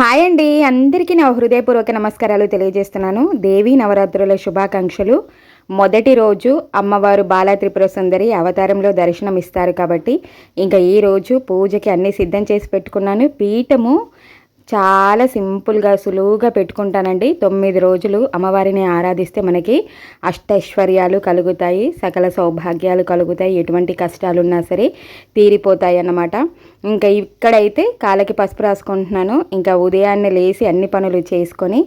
Hi అండి. అందరికీ నా హృదయపూర్వక నమస్కారాలు తెలియజేస్తున్నాను. దేవీ నవరాత్రుల శుభాకాంక్షలు. మొదటి రోజు అమ్మవారు బాలా త్రిపుర సుందరి అవతారంలో దర్శనం ఇస్తారు కాబట్టి ఇంకా ఈ రోజు పూజకి అన్నీ సిద్ధం చేసి పెట్టుకున్నాను. పీఠము చాలా సింపుల్గా సులువుగా పెట్టుకుంటానండి. తొమ్మిది రోజులు అమ్మవారిని ఆరాధిస్తే మనకి అష్టైశ్వర్యాలు కలుగుతాయి సకల సౌభాగ్యాలు కలుగుతాయి ఎటువంటి కష్టాలు ఉన్నా సరే తీరిపోతాయి అన్నమాట. ఇంకా ఇక్కడైతే కాళ్ళకి పసుపు రాసుకుంటున్నాను. ఇంకా ఉదయాన్నే లేచి అన్ని పనులు చేసుకొని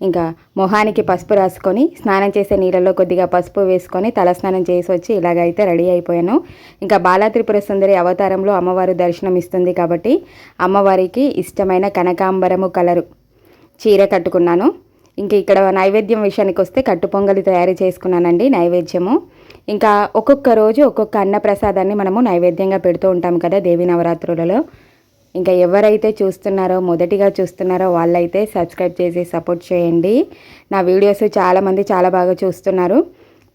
ఇంకా మొహానికి పసుపు రాసుకొని స్నానం చేసే నీళ్ళలో కొద్దిగా పసుపు వేసుకొని తలస్నానం చేసి వచ్చి ఇలాగైతే రెడీ అయిపోయాను. ఇంకా బాలా త్రిపుర సుందరి అవతారంలో అమ్మవారు దర్శనం ఇస్తుంది కాబట్టి అమ్మవారికి ఇష్టమైన కనకాంబరము కలరు చీర కట్టుకున్నాను. ఇంక ఇక్కడ నైవేద్యం విషయానికి వస్తే కట్టు పొంగలి తయారు చేసుకున్నానండి నైవేద్యము. ఇంకా ఒక్కొక్క రోజు ఒక్కొక్క అన్న ప్రసాదాన్ని మనము నైవేద్యంగా పెడుతూ ఉంటాం కదా దేవి నవరాత్రులలో. ఇంకా ఎవరైతే చూస్తున్నారో మొదటిగా చూస్తున్నారో వాళ్ళైతే సబ్స్క్రైబ్ చేసి సపోర్ట్ చేయండి. నా వీడియోస్ చాలామంది చాలా బాగా చూస్తున్నారు.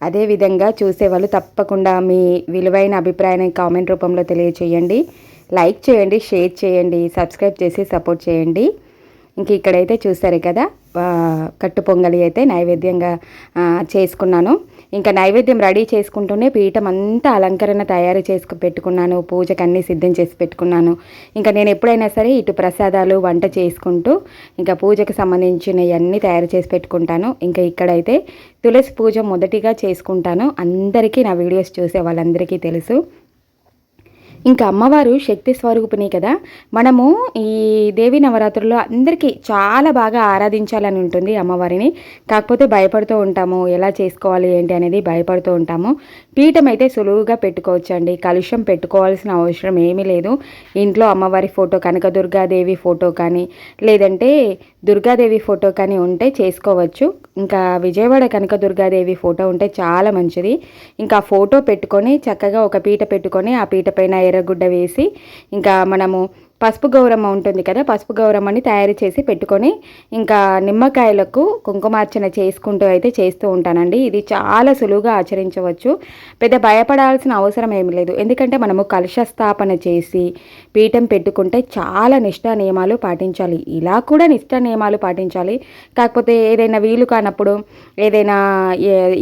అదేవిధంగా చూసేవాళ్ళు తప్పకుండా మీ విలువైన అభిప్రాయాన్ని కామెంట్ రూపంలో తెలియచేయండి. లైక్ చేయండి షేర్ చేయండి సబ్స్క్రైబ్ చేసి సపోర్ట్ చేయండి. ఇంక ఇక్కడైతే చూసారు కదా కట్టు పొంగలి అయితే నైవేద్యంగా చేసుకున్నాను. ఇంకా నైవేద్యం రెడీ చేసుకుంటూనే పీఠం అంతా అలంకరణ తయారు చేసుకు పెట్టుకున్నాను. పూజకు అన్నీ సిద్ధం చేసి పెట్టుకున్నాను. ఇంకా నేను ఎప్పుడైనా సరే ఇటు ప్రసాదాలు వంట చేసుకుంటూ ఇంకా పూజకు సంబంధించినవన్నీ తయారు చేసి పెట్టుకుంటాను. ఇంకా ఇక్కడైతే తులసి పూజ మొదటిగా చేసుకుంటాను. అందరికీ నా వీడియోస్ చూసే వాళ్ళందరికీ తెలుసు. ఇంకా అమ్మవారు శక్తి స్వరూపిణి కదా. మనము ఈ దేవి నవరాత్రుల్లో అందరికీ చాలా బాగా ఆరాధించాలని ఉంటుంది అమ్మవారిని. కాకపోతే భయపడుతూ ఉంటాము ఎలా చేసుకోవాలి ఏంటి అనేది భయపడుతూ ఉంటాము. పీఠం అయితే సులువుగా పెట్టుకోవచ్చు అండి కలుషం పెట్టుకోవాల్సిన అవసరం ఏమీ లేదు. ఇంట్లో అమ్మవారి ఫోటో కనకదుర్గాదేవి ఫోటో కానీ లేదంటే దుర్గాదేవి ఫోటో కానీ ఉంటే చేసుకోవచ్చు. ఇంకా విజయవాడ కనకదుర్గాదేవి ఫోటో ఉంటే చాలా మంచిది. ఇంకా ఫోటో పెట్టుకొని చక్కగా ఒక పీట పెట్టుకొని ఆ పీట పైన ఎర్రగుడ్డ వేసి ఇంకా మనము పసుపు గౌరమ్మ ఉంటుంది కదా పసుపు గౌరమ్మని తయారు చేసి పెట్టుకొని ఇంకా నిమ్మకాయలకు కుంకుమార్చన చేసుకుంటూ అయితే చేస్తూ ఉంటానండి. ఇది చాలా సులువుగా ఆచరించవచ్చు. పెద్ద భయపడాల్సిన అవసరం ఏమి లేదు. ఎందుకంటే మనము కలుష స్థాపన చేసి పీఠం పెట్టుకుంటే చాలా నిష్ఠా నియమాలు పాటించాలి. ఇలా కూడా నిష్ఠా నియమాలు పాటించాలి. కాకపోతే ఏదైనా వీలు కానప్పుడు ఏదైనా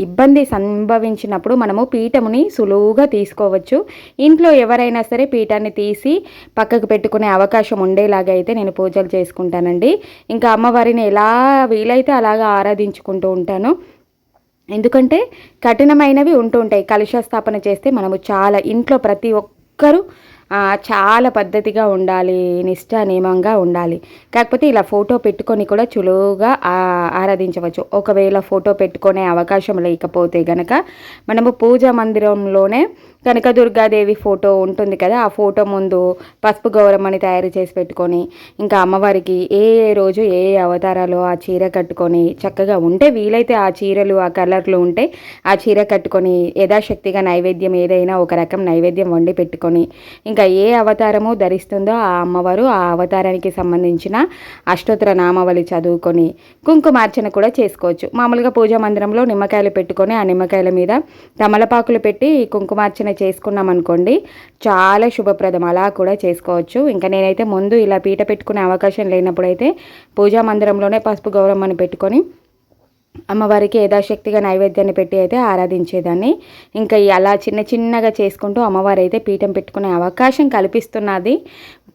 ఇబ్బంది సంభవించినప్పుడు మనము పీఠముని సులువుగా తీసుకోవచ్చు. ఇంట్లో ఎవరైనా సరే పీఠాన్ని తీసి పక్కకు పెట్టుకునే చేసుకునే అవకాశం ఉండేలాగా అయితే నేను పూజలు చేసుకుంటానండి. ఇంకా అమ్మవారిని ఎలా వీలైతే అలాగా ఆరాధించుకుంటూ ఉంటాను. ఎందుకంటే కఠినమైనవి ఉంటూ ఉంటాయి. కలుష స్థాపన చేస్తే మనము చాలా ఇంట్లో ప్రతి ఒక్కరూ చాలా పద్ధతిగా ఉండాలి నిష్ఠ నియమంగా ఉండాలి. కాకపోతే ఇలా ఫోటో పెట్టుకొని కూడా చులువుగా ఆరాధించవచ్చు. ఒకవేళ ఫోటో పెట్టుకునే అవకాశం లేకపోతే గనక మనము పూజా మందిరంలోనే కనకదుర్గాదేవి ఫోటో ఉంటుంది కదా ఆ ఫోటో ముందు పసుపు గౌరమ్మని తయారు చేసి పెట్టుకొని ఇంకా అమ్మవారికి ఏ ఏ రోజు ఏ ఏ అవతారాలు ఆ చీర కట్టుకొని చక్కగా ఉంటే వీలైతే ఆ చీరలు ఆ కలర్లు ఉంటే ఆ చీర కట్టుకొని యథాశక్తిగా నైవేద్యం ఏదైనా ఒక రకం నైవేద్యం వండి పెట్టుకొని ఇంకా ఏ అవతారము ధరిస్తుందో ఆ అమ్మవారు ఆ అవతారానికి సంబంధించిన అష్టోత్తర నామావళి చదువుకొని కుంకుమార్చన కూడా చేసుకోవచ్చు. మామూలుగా పూజా మందిరంలో నిమ్మకాయలు పెట్టుకొని ఆ నిమ్మకాయల మీద తమలపాకులు పెట్టి కుంకుమార్చన చేసుకున్నాం అనుకోండి చాలా శుభప్రదం. అలా కూడా చేసుకోవచ్చు. ఇంకా నేనైతే ముందు ఇలా పీట పెట్టుకునే అవకాశం లేనప్పుడు అయితే పూజా మందిరంలోనే పసుపు గౌరమ్మని పెట్టుకొని అమ్మవారికి యథాశక్తిగా నైవేద్యాన్ని పెట్టి అయితే ఆరాధించేదాన్ని. ఇంకా అలా చిన్న చిన్నగా చేసుకుంటూ అమ్మవారు అయితే పీఠం పెట్టుకునే అవకాశం కల్పిస్తున్నది.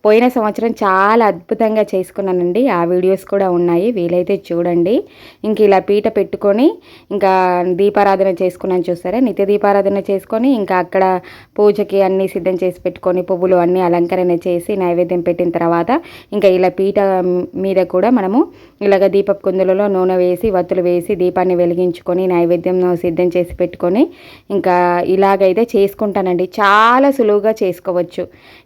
పోయిన సంవత్సరం చాలా అద్భుతంగా చేసుకున్నానండి. ఆ వీడియోస్ కూడా ఉన్నాయి. వీలైతే చూడండి. ఇంక ఇలా పీట పెట్టుకొని ఇంకా దీపారాధన చేసుకున్నాను చూసారా? నిత్య దీపారాధన చేసుకొని ఇంకా అక్కడ పూజకి అన్నీ సిద్ధం చేసి పెట్టుకొని పువ్వులు అన్నీ అలంకరణ చేసి నైవేద్యం పెట్టిన తర్వాత ఇంకా ఇలా పీట మీద కూడా మనము ఇలాగ దీపపు కుందులలో నూనె వేసి వత్తులు వేసి దీపాన్ని వెలిగించుకొని నైవేద్యం సిద్ధం చేసి పెట్టుకొని ఇంకా ఇలాగైతే చేసుకుంటానండి. చాలా సులువుగా చేసుకోవచ్చు.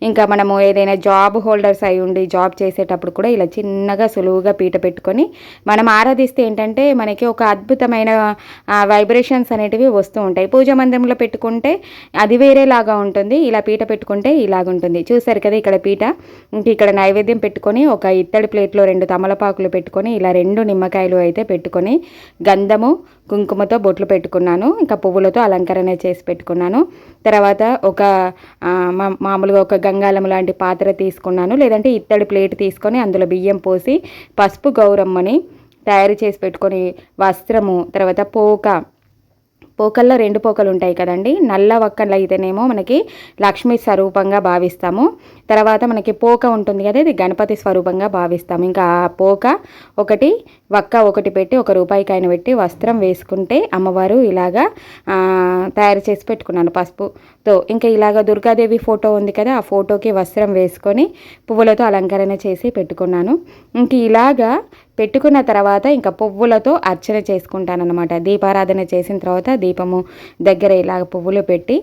ఇంకా మనము ఏదైనా జాబ్ జాబ్ హోల్డర్స్ అయి ఉండి జాబ్ చేసేటప్పుడు కూడా ఇలా చిన్నగా సులువుగా పీట పెట్టుకొని మనం ఆరాధిస్తే ఏంటంటే మనకి ఒక అద్భుతమైన వైబ్రేషన్స్ అనేటివి వస్తూ ఉంటాయి. పూజ మందిరంలో పెట్టుకుంటే అది వేరేలాగా ఉంటుంది. ఇలా పీట పెట్టుకుంటే ఇలాగుంటుంది చూసారు కదా ఇక్కడ పీట? ఇంక ఇక్కడ నైవేద్యం పెట్టుకొని ఒక ఇత్తడి ప్లేట్లో రెండు తమలపాకులు పెట్టుకొని ఇలా రెండు నిమ్మకాయలు అయితే పెట్టుకొని గంధము కుంకుమతో బొట్లు పెట్టుకున్నాను. ఇంకా పువ్వులతో అలంకరణ చేసి పెట్టుకున్నాను. తర్వాత ఒక మామూలుగా ఒక గంగాలం లాంటి పాత్ర తీసుకున్నాను. లేదంటే ఇత్తడి ప్లేట్ తీసుకొని అందులో బియ్యం పోసి పసుపు గౌరమ్మని తయారు చేసి పెట్టుకొని వస్త్రము తర్వాత పోక పోకల్లో రెండు పోకలు ఉంటాయి కదండి. నల్ల వక్కలు అయితేనేమో మనకి లక్ష్మీ స్వరూపంగా భావిస్తాము. తర్వాత మనకి పోక ఉంటుంది కదా ఇది గణపతి స్వరూపంగా భావిస్తాము. ఇంకా ఆ పోక ఒకటి వక్క ఒకటి పెట్టి ఒక రూపాయికాయన పెట్టి వస్త్రం వేసుకుంటే అమ్మవారు ఇలాగా తయారు చేసి పెట్టుకున్నాను పసుపుతో ఇంకా ఇలాగ దుర్గాదేవి ఫోటో ఉంది కదా ఆ ఫోటోకి వస్త్రం వేసుకొని పువ్వులతో అలంకరణ చేసి పెట్టుకున్నాను. ఇంక ఇలాగా పెట్టుకున్న తర్వాత ఇంకా పువ్వులతో అర్చన చేసుకుంటానన్నమాట. దీపారాధన చేసిన తర్వాత దీపము దగ్గర ఇలా పువ్వులు పెట్టి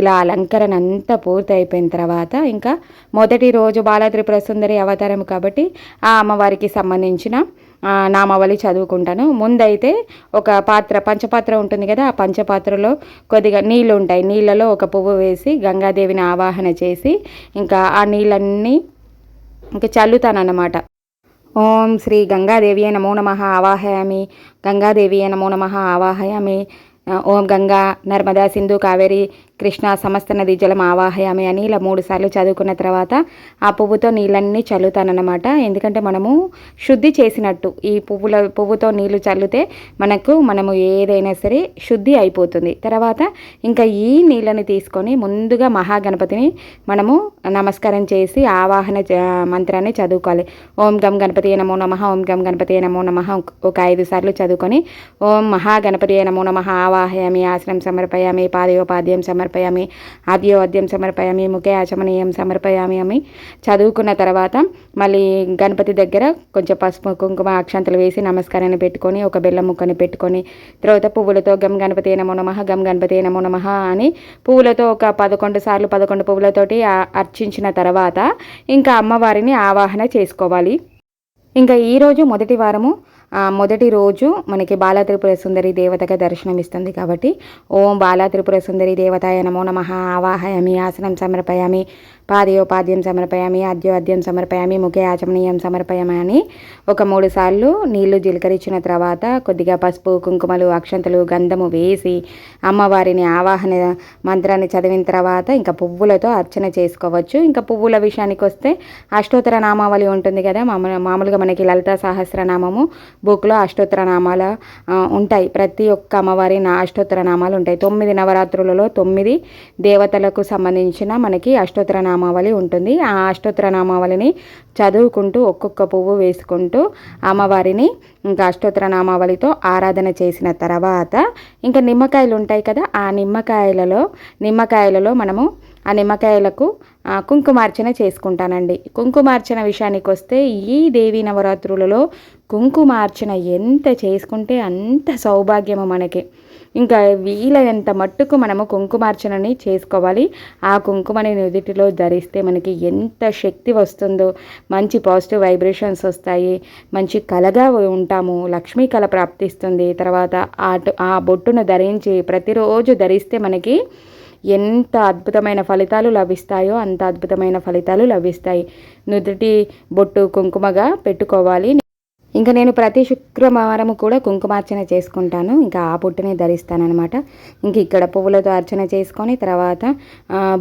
ఇలా అలంకరణ అంతా పూర్తి అయిపోయిన తర్వాత ఇంకా మొదటి రోజు బాలత్రిపుర సుందరి అవతారం కాబట్టి ఆ అమ్మవారికి సంబంధించిన నామావళి చదువుకుంటాను. ముందైతే ఒక పాత్ర పంచపాత్ర ఉంటుంది కదా ఆ పంచపాత్రలో కొద్దిగా నీళ్ళు ఉంటాయి. నీళ్ళలో ఒక పువ్వు వేసి గంగాదేవిని ఆవాహన చేసి ఇంకా ఆ నీళ్ళన్నీ ఇంకా చల్లుతానన్నమాట. ఓం శ్రీ గంగాదేవి నమో నమ ఆవాహయామి. గంగాదేవి నమో నమ ఆవాహయామి. ఓం గంగా నర్మదా సింధు కావేరి కృష్ణ సమస్త నది జలం ఆవాహయామి అని ఇలా మూడు సార్లు చదువుకున్న తర్వాత ఆ పువ్వుతో నీళ్ళన్నీ చల్లుతానన్నమాట. ఎందుకంటే మనము శుద్ధి చేసినట్టు ఈ పువ్వుల పువ్వుతో నీళ్ళు చల్లితే మనకు మనము ఏదైనా సరే శుద్ధి అయిపోతుంది. తర్వాత ఇంకా ఈ నీళ్ళని తీసుకొని ముందుగా మహాగణపతిని మనము నమస్కారం చేసి ఆవాహన మంత్రాన్ని చదువుకోవాలి. ఓం గం గణపతి నమో నమ ఓం గం గణపతి నమో నమ ఒక ఐదు సార్లు చదువుకొని ఓం మహాగణపతి నమో నమ ఆవాహయామి ఆశ్రమం సమర్పయామి పాదయోపాద్యం సమర్ సమర్పయామి. ఆద్యోద్యం సమర్పయామి ముఖే ఆచమనీయం సమర్పయామి అని చదువుకున్న తర్వాత మళ్ళీ గణపతి దగ్గర కొంచెం పసుపు కుంకుమ అక్షంతలు వేసి నమస్కారాన్ని పెట్టుకొని ఒక బెల్లం ముక్కని పెట్టుకొని తర్వాత పువ్వులతో గమ్ గణపతి నమో నమ గమ్ గణపతి నమో నమ అని పువ్వులతో ఒక పదకొండు సార్లు పదకొండు పువ్వులతోటి అర్చించిన తర్వాత ఇంకా అమ్మవారిని ఆవాహన చేసుకోవాలి. ఇంకా ఈరోజు మొదటి వారము మొదటి రోజు మనకి బాలా త్రిపుర సుందరి దేవతగా దర్శనమిస్తుంది కాబట్టి ఓం బాలా త్రిపుర సుందరి దేవతాయ నమో నమ ఆవాహయామి ఆసనం సమర్పయామి పాదయోపాద్యం సమర్పయామి అద్యోద్యం సమర్పయామి ముఖే ఆచమనీయం సమర్పయామి అని ఒక మూడు సార్లు నీళ్ళు జీలకరించిన తర్వాత కొద్దిగా పసుపు కుంకుమలు అక్షంతలు గంధము వేసి అమ్మవారిని ఆవాహన మంత్రాన్ని చదివిన తర్వాత ఇంకా పువ్వులతో అర్చన చేసుకోవచ్చు. ఇంకా పువ్వుల విషయానికి వస్తే అష్టోత్తర నామావళి ఉంటుంది కదా మామూలుగా మనకి లలిత సహస్రనామము బుక్లో అష్టోత్తర నామాల ఉంటాయి. ప్రతి ఒక్క అమ్మవారి నా అష్టోత్తర నామాలు ఉంటాయి. తొమ్మిది నవరాత్రులలో తొమ్మిది దేవతలకు సంబంధించిన మనకి అష్టోత్తరనామావళి ఉంటుంది. ఆ అష్టోత్తరనామావళిని చదువుకుంటూ ఒక్కొక్క పువ్వు వేసుకుంటూ అమ్మవారిని ఇంకా అష్టోత్తర నామావళితో ఆరాధన చేసిన తర్వాత ఇంకా నిమ్మకాయలు ఉంటాయి కదా ఆ నిమ్మకాయలలో నిమ్మకాయలలో మనము ఆ నిమ్మకాయలకు కుంకుమార్చన చేసుకుంటానండి. కుంకుమార్చన విషయానికి వస్తే ఈ దేవీ నవరాత్రులలో కుంకుమార్చన ఎంత చేసుకుంటే అంత సౌభాగ్యము మనకి. ఇంకా వీలైనంత మట్టుకు మనము కుంకుమార్చనని చేసుకోవాలి. ఆ కుంకుమని నుదుటిలో ధరిస్తే మనకి ఎంత శక్తి వస్తుందో మంచి పాజిటివ్ వైబ్రేషన్స్ వస్తాయి మంచి కలగా ఉంటాము లక్ష్మీ కళ ప్రాప్తిస్తుంది. తర్వాత ఆ బొట్టును ధరించి ప్రతిరోజు ధరిస్తే మనకి ఎంత అద్భుతమైన ఫలితాలు లభిస్తాయో అంత అద్భుతమైన ఫలితాలు లభిస్తాయి. నుదుటి బొట్టు కుంకుమగా పెట్టుకోవాలి. ఇంకా నేను ప్రతి శుక్రవారం కూడా కుంకుమార్చన చేసుకుంటాను. ఇంకా ఆ పుట్టుని ధరిస్తానమాట ఇంక ఇక్కడ పువ్వులతో అర్చన చేసుకొని తర్వాత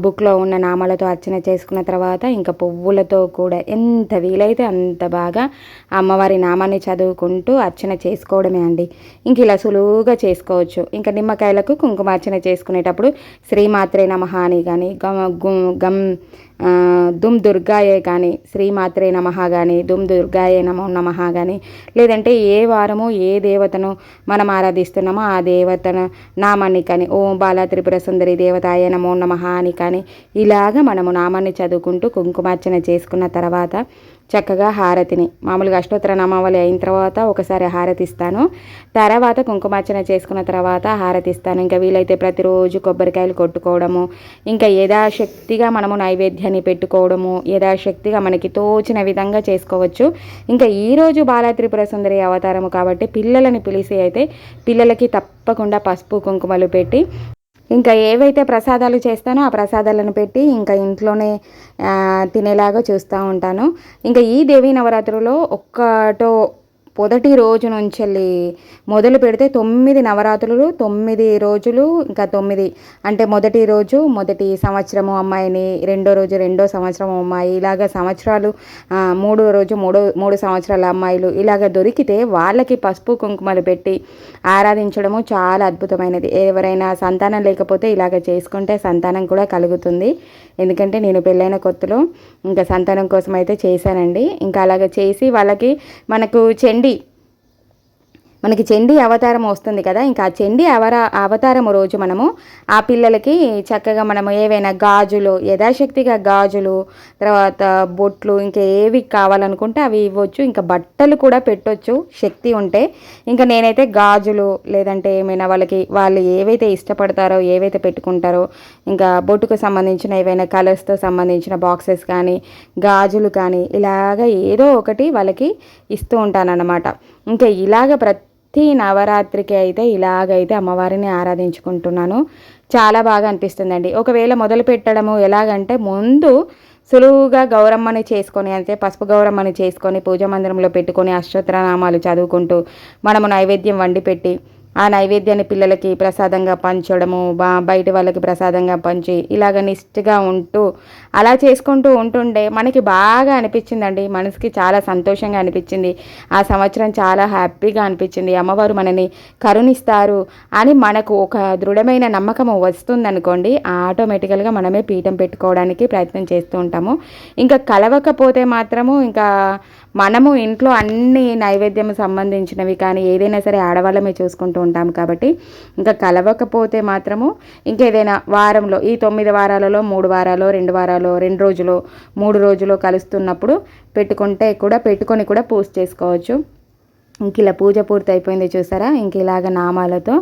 బుక్లో ఉన్న నామాలతో అర్చన చేసుకున్న తర్వాత ఇంకా పువ్వులతో కూడా ఎంత వీలైతే అంత బాగా అమ్మవారి నామాన్ని చదువుకుంటూ అర్చన చేసుకోవడమే అండి. ఇంక ఇలా సులువుగా చేసుకోవచ్చు. ఇంకా నిమ్మకాయలకు కుంకుమార్చన చేసుకునేటప్పుడు శ్రీమాత్రే నమః అని కానీ గమ్ గమ్ దుమ్ దుర్గాయే కానీ శ్రీమాత్రే నమ కానీ దుమ్ దుర్గాయే నమో నమ కానీ లేదంటే ఏ వారము ఏ దేవతను మనం ఆరాధిస్తున్నామో ఆ దేవతను నామాన్ని కానీ ఓం బాల త్రిపుర సుందరి దేవతాయ నమో నమ అని కానీ ఇలాగ మనము నామాన్ని చదువుకుంటూ కుంకుమార్చన చేసుకున్న తర్వాత చక్కగా హారతిని. మామూలుగా అష్టోత్తర నామావళి అయిన తర్వాత ఒకసారి హారతిస్తాను. తర్వాత కుంకుమార్చన చేసుకున్న తర్వాత హారతిస్తాను. ఇంకా వీలైతే ప్రతిరోజు కొబ్బరికాయలు కొట్టుకోవడము ఇంకా యథాశక్తిగా మనము నైవేద్యాన్ని పెట్టుకోవడము యథాశక్తిగా మనకి తోచిన విధంగా చేసుకోవచ్చు. ఇంకా ఈరోజు బాలా త్రిపుర సుందరి అవతారము కాబట్టి పిల్లలని పిలిచి అయితే పిల్లలకి తప్పకుండా పసుపు కుంకుమలు పెట్టి ఇంకా ఏవైతే ప్రసాదాలు చేస్తానో ఆ ప్రసాదాలను పెట్టి ఇంకా ఇంట్లోనే తినేలాగా చూస్తూ ఉంటాను. ఇంకా ఈ దేవీ నవరాత్రిలో ఒక్కటో మొదటి రోజు నుంచి వెళ్ళి మొదలు పెడితే తొమ్మిది నవరాత్రులు తొమ్మిది రోజులు ఇంకా తొమ్మిది. అంటే మొదటి రోజు మొదటి సంవత్సరము అమ్మాయిని రెండో రోజు రెండో సంవత్సరం అమ్మాయి. ఇలాగ సంవత్సరాలు మూడో రోజు మూడో మూడు సంవత్సరాల అమ్మాయిలు ఇలాగ దొరికితే వాళ్ళకి పసుపు కుంకుమలు పెట్టి ఆరాధించడము చాలా అద్భుతమైనది. ఎవరైనా సంతానం లేకపోతే ఇలాగ చేసుకుంటే సంతానం కూడా కలుగుతుంది. ఎందుకంటే నేను పెళ్ళైన కొత్తలో ఇంకా సంతానం కోసం అయితే చేశానండి. ఇంకా అలాగ చేసి వాళ్ళకి మనకు చెండి చేయండి మనకి చండీ అవతారం వస్తుంది కదా ఇంకా ఆ చండీ అవర అవతారం రోజు మనము ఆ పిల్లలకి చక్కగా మనము ఏవైనా గాజులు యథాశక్తిగా గాజులు తర్వాత బొట్లు ఇంకా ఏవి కావాలనుకుంటే అవి ఇవ్వచ్చు ఇంకా బట్టలు కూడా పెట్టవచ్చు శక్తి ఉంటే. ఇంకా నేనైతే గాజులు లేదంటే ఏమైనా వాళ్ళకి వాళ్ళు ఏవైతే ఇష్టపడతారో ఏవైతే పెట్టుకుంటారో ఇంకా బొట్టుకు సంబంధించిన ఏవైనా కలర్స్తో సంబంధించిన బాక్సెస్ కానీ గాజులు కానీ ఇలాగ ఏదో ఒకటి వాళ్ళకి ఇస్తూ ఉంటానన్నమాట. ఇంకా ఇలాగ ప్రతి ప్రతి నవరాత్రికి అయితే ఇలాగైతే అమ్మవారిని ఆరాధించుకుంటున్నాను. చాలా బాగా అనిపిస్తుందండి. ఒకవేళ మొదలు పెట్టడము ఎలాగంటే ముందు సులువుగా గౌరమ్మని చేసుకొని అంటే పసుపు గౌరమ్మని చేసుకొని పూజ మందిరంలో పెట్టుకొని అష్టోత్తరనామాలు చదువుకుంటూ మనము నైవేద్యం వండి పెట్టి ఆ నైవేద్యాన్ని పిల్లలకి ప్రసాదంగా పంచడము బా బయట వాళ్ళకి ప్రసాదంగా పంచి ఇలాగ నిష్ఠగా ఉంటూ అలా చేసుకుంటూ ఉంటుండే మనకి బాగా అనిపించిందండి. మనసుకి చాలా సంతోషంగా అనిపించింది. ఆ సంవత్సరం చాలా హ్యాపీగా అనిపించింది. అమ్మవారు మనని కరుణిస్తారు అని మనకు ఒక దృఢమైన నమ్మకం వస్తుందనుకోండి ఆటోమేటికల్గా మనమే పీఠం పెట్టుకోవడానికి ప్రయత్నం చేస్తూ ఉంటాము. ఇంకా కలవకపోతే మాత్రము ఇంకా మనము ఇంట్లో అన్ని నైవేద్యం సంబంధించినవి కానీ ఏదైనా సరే ఆడవాళ్ళమే చూసుకుంటూ ఉంటాం కాబట్టి ఇంకా కలవకపోతే మాత్రము ఇంకేదైనా వారంలో ఈ తొమ్మిది వారాలలో మూడు వారాలు రెండు వారాలు రెండు రోజులు మూడు రోజులు కలుస్తున్నప్పుడు పెట్టుకుంటే కూడా పెట్టుకొని కూడా పూజ చేసుకోవచ్చు. ఇంక ఇలా పూజ పూర్తి అయిపోయింది చూసారా? ఇంక ఇలాగ నామాలతో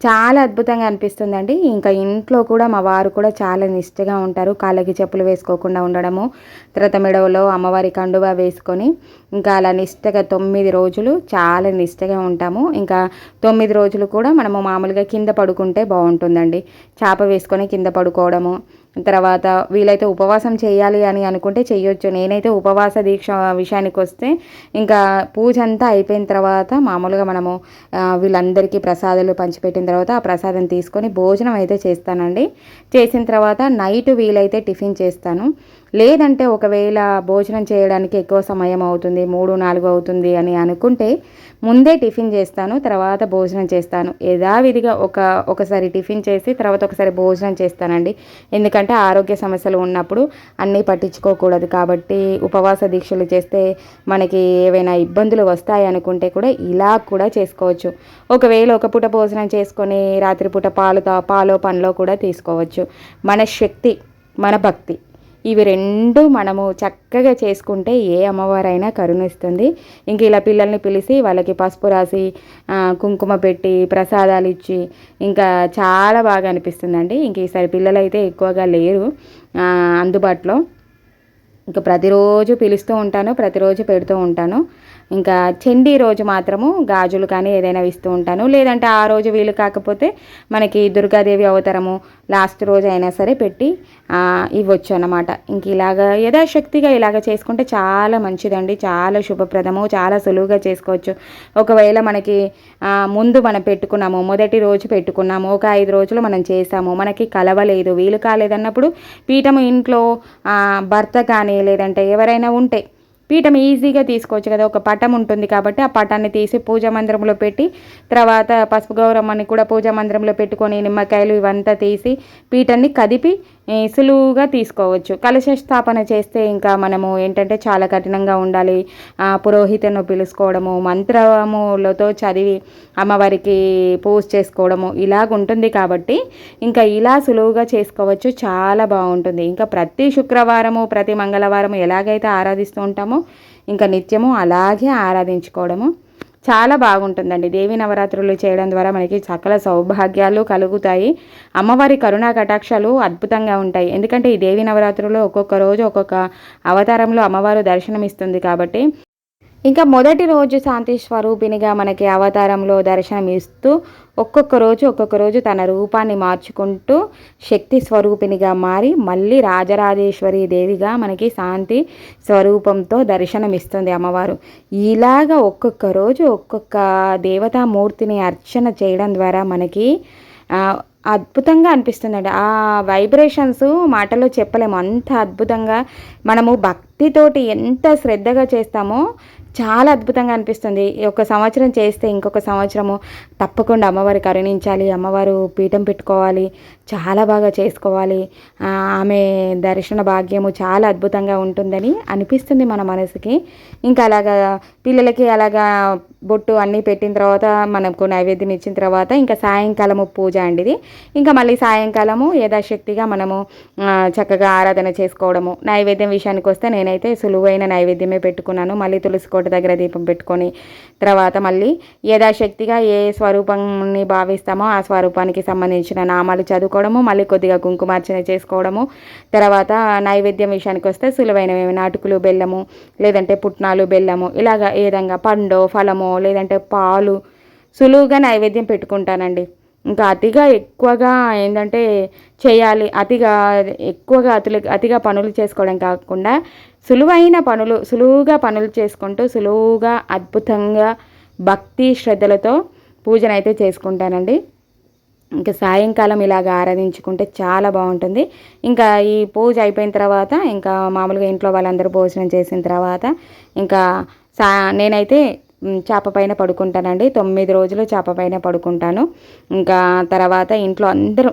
చాలా అద్భుతంగా అనిపిస్తుందండి. ఇంకా ఇంట్లో కూడా మా వారు కూడా చాలా నిష్టగా ఉంటారు. కాళ్ళకి చెప్పులు వేసుకోకుండా ఉండడము తర్వాత మెడవలో అమ్మవారి కండువా వేసుకొని ఇంకా అలా నిష్టగా తొమ్మిది రోజులు చాలా నిష్టగా ఉంటాము. ఇంకా తొమ్మిది రోజులు కూడా మనము మామూలుగా కింద పడుకుంటే బాగుంటుందండి. చేప వేసుకొని కింద పడుకోవడము తర్వాత వీలైతే ఉపవాసం చేయాలి అని అనుకుంటే చేయొచ్చు. నేనైతే ఉపవాస దీక్ష విషయానికి వస్తే ఇంకా పూజ అంతా అయిపోయిన తర్వాత మామూలుగా మనము వీళ్ళందరికీ ప్రసాదాలు పంచిపెట్టిన తర్వాత ఆ ప్రసాదం తీసుకొని భోజనం అయితే చేస్తానండి. చేసిన తర్వాత నైట్ వీలైతే టిఫిన్ చేస్తాను. లేదంటే ఒకవేళ భోజనం చేయడానికి ఎక్కువ సమయం అవుతుంది మూడు నాలుగు అవుతుంది అని అనుకుంటే ముందే టిఫిన్ చేస్తాను తర్వాత భోజనం చేస్తాను. యథావిధిగా ఒక ఒకసారి టిఫిన్ చేసి తర్వాత ఒకసారి భోజనం చేస్తానండి. ఎందుకంటే ఆరోగ్య సమస్యలు ఉన్నప్పుడు అన్నీ పట్టించుకోకూడదు. కాబట్టి ఉపవాస దీక్షలు చేస్తే మనకి ఏవైనా ఇబ్బందులు వస్తాయి అనుకుంటే కూడా ఇలా కూడా చేసుకోవచ్చు. ఒకవేళ ఒక పూట భోజనం చేసుకొని రాత్రిపూట పాలు పాలో పనిలో కూడా తీసుకోవచ్చు. మన శక్తి మన భక్తి. ఇవి రెండు మనము చక్కగా చేసుకుంటే ఏ అమ్మవారైనా కరుణిస్తుంది. ఇంక ఇలా పిల్లల్ని పిలిచి వాళ్ళకి పసుపు రాసి కుంకుమ పెట్టి ప్రసాదాలు ఇచ్చి ఇంకా చాలా బాగా అనిపిస్తుందండి. ఇంక ఈసారి పిల్లలు అయితే ఎక్కువగా లేరు అందుబాటులో. ఇంకా ప్రతిరోజు పిలుస్తూ ఉంటాను ప్రతిరోజు పెడుతూ ఉంటాను. ఇంకా చెండి రోజు మాత్రము గాజులు కానీ ఏదైనా ఇస్తూ ఉంటాను. లేదంటే ఆ రోజు వీలు కాకపోతే మనకి దుర్గాదేవి అవతారము లాస్ట్ రోజు అయినా సరే పెట్టి ఇవ్వచ్చు అనమాట ఇంక ఇలాగ యథాశక్తిగా ఇలాగ చేసుకుంటే చాలా మంచిదండి. చాలా శుభప్రదము చాలా సులువుగా చేసుకోవచ్చు. ఒకవేళ మనకి ముందు మనం పెట్టుకున్నాము మొదటి రోజు పెట్టుకున్నాము ఒక ఐదు రోజులు మనం చేసాము మనకి కలవలేదు వీలు కాలేదన్నప్పుడు పీఠము ఇంట్లో భర్త కానీ లేదంటే ఎవరైనా ఉంటే పీఠం ఈజీగా తీసుకోవచ్చు కదా. ఒక పటం ఉంటుంది కాబట్టి ఆ పటాన్ని తీసి పూజా మందిరంలో పెట్టి తర్వాత పసుపు గౌరమ్మని కూడా పూజా మందిరంలో పెట్టుకొని నిమ్మకాయలు ఇవంతా తీసి పీఠాన్ని కదిపి సులువుగా తీసుకోవచ్చు. కలశ స్థాపన చేస్తే ఇంకా మనము ఏంటంటే చాలా కఠినంగా ఉండాలి. పురోహితను పిలుచుకోవడము మంత్రములతో చదివి అమ్మవారికి పూజ చేసుకోవడము ఇలాగ ఉంటుంది కాబట్టి ఇంకా ఇలా సులువుగా చేసుకోవచ్చు. చాలా బాగుంటుంది. ఇంకా ప్రతి శుక్రవారము ప్రతి మంగళవారము ఎలాగైతే ఆరాధిస్తూ ఉంటామో ఇంకా నిత్యము అలాగే ఆరాధించుకోవడము చాలా బాగుంటుందండి. దేవి నవరాత్రులు చేయడం ద్వారా మనకి సకల సౌభాగ్యాలు కలుగుతాయి. అమ్మవారి కరుణా కటాక్షాలు అద్భుతంగా ఉంటాయి. ఎందుకంటే ఈ దేవి నవరాత్రులు ఒక్కొక్క రోజు ఒక్కొక్క అవతారంలో అమ్మవారు దర్శనమిస్తుంది కాబట్టి ఇంకా మొదటి రోజు శాంతి స్వరూపినిగా మనకి అవతారంలో దర్శనం ఇస్తూ ఒక్కొక్క రోజు ఒక్కొక్క రోజు తన రూపాన్ని మార్చుకుంటూ శక్తి స్వరూపినిగా మారి మళ్ళీ రాజరాజేశ్వరి దేవిగా మనకి శాంతి స్వరూపంతో దర్శనం ఇస్తుంది అమ్మవారు. ఇలాగ ఒక్కొక్క రోజు ఒక్కొక్క దేవతామూర్తిని అర్చన చేయడం ద్వారా మనకి అద్భుతంగా అనిపిస్తుందండి. ఆ వైబ్రేషన్స్ మాటల్లో చెప్పలేము. అంత అద్భుతంగా మనము భక్తితోటి ఎంత శ్రద్ధగా చేస్తామో చాలా అద్భుతంగా అనిపిస్తుంది. ఒక సంవత్సరం చేస్తే ఇంకొక సంవత్సరము తప్పకుండా అమ్మవారి కరుణించాలి అమ్మవారు పీఠం పెట్టుకోవాలి చాలా బాగా చేసుకోవాలి. ఆమె దర్శన భాగ్యము చాలా అద్భుతంగా ఉంటుందని అనిపిస్తుంది మన మనసుకి. ఇంకా అలాగా పిల్లలకి అలాగా బొట్టు అన్నీ పెట్టిన తర్వాత మనకు నైవేద్యం ఇచ్చిన తర్వాత ఇంకా సాయంకాలము పూజ అండి ఇది. ఇంకా మళ్ళీ సాయంకాలము యథాశక్తిగా మనము చక్కగా ఆరాధన చేసుకోవడము. నైవేద్యం విషయానికి వస్తే నేనైతే సులువైన నైవేద్యమే పెట్టుకున్నాను. మళ్ళీ తులసి కోటి దగ్గర దీపం పెట్టుకొని తర్వాత మళ్ళీ యథాశక్తిగా ఏ స్వరూపాన్ని భావిస్తామో ఆ స్వరూపానికి సంబంధించిన నామాలు చదువుకోవడము మళ్ళీ కొద్దిగా కుంకుమార్చన చేసుకోవడము తర్వాత నైవేద్యం విషయానికి వస్తే సులువైనవి నాటుకులు బెల్లము లేదంటే పుట్నాలు బెల్లము ఇలాగ ఏ విధంగా పండు ఫలము లేదంటే పాలు సులువుగా నైవేద్యం పెట్టుకుంటానండి. ఇంకా అతిగా ఎక్కువగా ఏంటంటే చేయాలి అతిగా ఎక్కువగా అతులు అతిగా పనులు చేసుకోవడం కాకుండా సులువైన పనులు సులువుగా పనులు చేసుకుంటూ సులువుగా అద్భుతంగా భక్తి శ్రద్ధలతో పూజనైతే చేసుకుంటానండి. ఇంకా సాయంకాలం ఇలాగ ఆరాధించుకుంటే చాలా బాగుంటుంది. ఇంకా ఈ పూజ అయిపోయిన తర్వాత ఇంకా మామూలుగా ఇంట్లో వాళ్ళందరూ భోజనం చేసిన తర్వాత ఇంకా సా నేనైతే చేప పైన పడుకుంటానండి. తొమ్మిది రోజులు చేప పైన పడుకుంటాను. ఇంకా తర్వాత ఇంట్లో అందరూ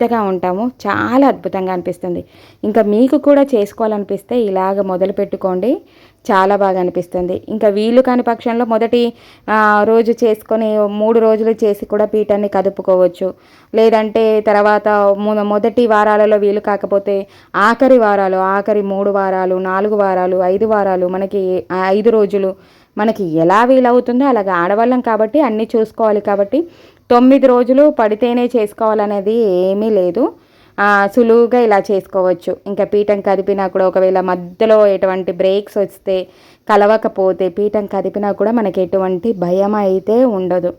మెత్తగా ఉంటాము. చాలా అద్భుతంగా అనిపిస్తుంది. ఇంకా మీకు కూడా చేసుకోవాలనిపిస్తే ఇలాగ మొదలు పెట్టుకోండి. చాలా బాగా అనిపిస్తుంది. ఇంకా వీలు కాని పక్షంలో మొదటి రోజు చేసుకొని మూడు రోజులు చేసి కూడా పీఠాన్ని కదుపుకోవచ్చు. లేదంటే తర్వాత మొదటి వారాలలో వీలు కాకపోతే ఆఖరి వారాలు ఆఖరి మూడు వారాలు నాలుగు వారాలు ఐదు వారాలు మనకి ఐదు రోజులు మనకి ఎలా వీలవుతుందో అలాగ ఆడవాళ్ళం కాబట్టి అన్నీ చూసుకోవాలి కాబట్టి తొమ్మిది రోజులు పడితేనే చేసుకోవాలనేది ఏమీ లేదు. సులువుగా ఇలా చేసుకోవచ్చు. ఇంకా పీఠం కదిపినా కూడా ఒకవేళ మధ్యలో ఎటువంటి బ్రేక్స్ వస్తే కలవకపోతే పీఠం కదిపినా కూడా మనకి ఎటువంటి భయం అయితే ఉండదు.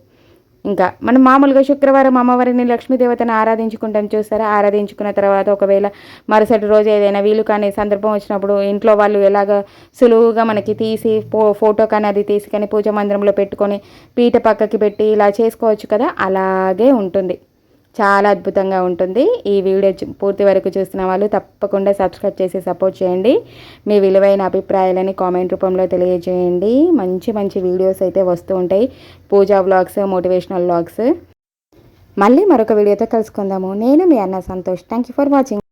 ఇంకా మనం మామూలుగా శుక్రవారం అమ్మవారిని లక్ష్మీదేవతను ఆరాధించుకుంటాం చూస్తారా? ఆరాధించుకున్న తర్వాత ఒకవేళ మరుసటి రోజు ఏదైనా వీలు కానీ సందర్భం వచ్చినప్పుడు ఇంట్లో వాళ్ళు ఎలాగ సులువుగా మనకి తీసి ఫో ఫోటో కానీ అది తీసి కానీ పూజ మందిరంలో పెట్టుకొని పీట పక్కకి పెట్టి ఇలా చేసుకోవచ్చు కదా? అలాగే ఉంటుంది. చాలా అద్భుతంగా ఉంటుంది. ఈ వీడియో పూర్తి వరకు చూసిన వాళ్ళు తప్పకుండా సబ్స్క్రైబ్ చేసి సపోర్ట్ చేయండి. మీ విలువైన అభిప్రాయాలని కామెంట్ రూపంలో తెలియజేయండి. మంచి మంచి వీడియోస్ అయితే వస్తూ ఉంటాయి. పూజా వ్లాగ్స్ మోటివేషనల్ వ్లాగ్స్ మళ్ళీ మరొక వీడియోతో కలుసుకుందాము. నేను మీ అన్న Santosh. Thank you for watching